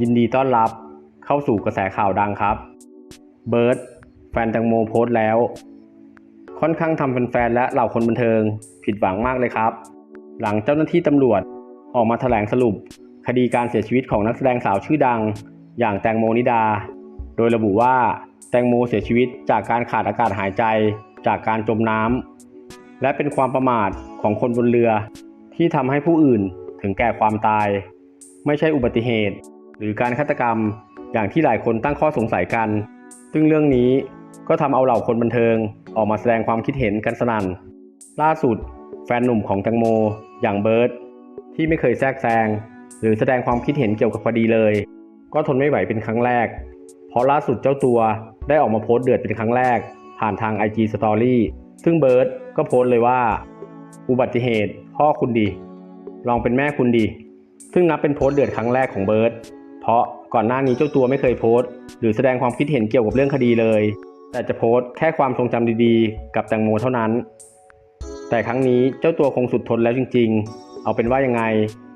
ยินดีต้อนรับเข้าสู่กระแสข่าวดังครับ เบิร์ดแฟนแตงโมโพสต์แล้ว ค่อนข้างทำแฟนๆและเหล่าคนบันเทิงผิดหวังมากเลยครับ หลังเจ้าหน้าที่ตำรวจออกมาแถลงสรุป คดีการเสียชีวิตของนักแสดงสาวชื่อดัง อย่างแตงโมนิดา โดยระบุว่าแตงโมเสียชีวิตจากการขาดอากาศหายใจจากการจมน้ำและเป็นความประมาทของคนบนเรือ ที่ทำให้ผู้อื่นถึงแก่ความตาย ไม่ใช่อุบัติเหตุ หรือการฆาตกรรมอย่างที่หลายคนตั้งข้อสงสัยกัน ซึ่งเรื่องนี้ก็ทำเอาเหล่าคนบันเทิงออกมาแสดงความคิดเห็นกันสนั่น ล่าสุด แฟนหนุ่มของแตงโม อย่างเบิร์ตที่ไม่เคยแทรกแซงหรือแสดงความคิดเห็นเกี่ยวกับคดีเลย ก็ทนไม่ไหวเป็นครั้งแรก เพราะล่าสุดเจ้าตัวได้ออกมาโพสต์เดือดเป็นครั้งแรก ผ่านทาง IG Story ซึ่งเบิร์ตก็โพสต์เลยว่า อุบัติเหตุพ่อคุณดี ลองเป็นแม่คุณดี ซึ่งนับเป็นโพสต์เดือดครั้งแรกของเบิร์ต เพราะก่อนหน้านี้เจ้าตัวไม่เคยโพสต์ หรือแสดงความคิดเห็นเกี่ยวกับเรื่องคดีเลย แต่จะโพสต์แค่ความทรงจำดีๆ กับแตงโมเท่านั้น แต่ครั้งนี้เจ้าตัวคงสุดทนแล้วจริง ๆ เอาเป็นว่ายังไง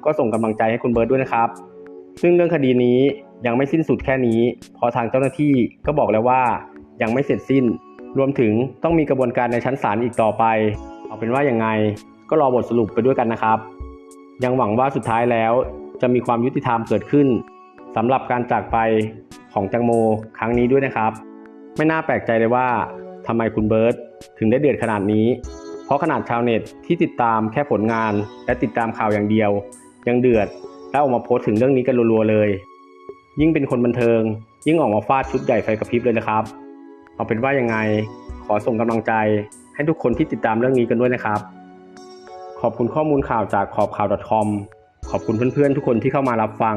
ก็ส่งกำลังใจให้คุณเบิร์ตด้วยนะครับ ซึ่งเรื่องคดีนี้ยังไม่สิ้นสุดแค่นี้ เพราะทางเจ้าหน้าที่ก็บอกแล้วว่ายังไม่เสร็จสิ้น รวมถึงต้องมีกระบวนการในชั้นศาลอีกต่อไป เอาเป็นว่ายังไงก็รอบทสรุปไปด้วยกันนะครับ ยังหวังว่าสุดท้ายแล้วจะมีความยุติธรรมเกิดขึ้น สำหรับการจากไปของแตงโมครั้งนี้ด้วยนะครับ ไม่น่าแปลกใจเลยว่าทำไมคุณเบิร์ตถึงได้เดือดขนาดนี้ เพราะขนาดชาวเน็ตที่ติดตามแค่ผลงาน และติดตามข่าวอย่างเดียว ยังเดือดและออกมาโพสต์ถึงเรื่องนี้กันรัวๆเลย ยิ่งเป็นคนบันเทิง ยิ่งออกมาฟาดชุดใหญ่ไฟกระพริบเลยนะครับ เอาเป็นว่ายังไงขอส่งกำลังใจให้ทุกคนที่ติดตามเรื่องนี้กันด้วยนะครับ ขอบคุณข้อมูลข่าวจากขอบข่าว .com ขอบคุณเพื่อนๆทุกคนที่เข้ามารับฟัง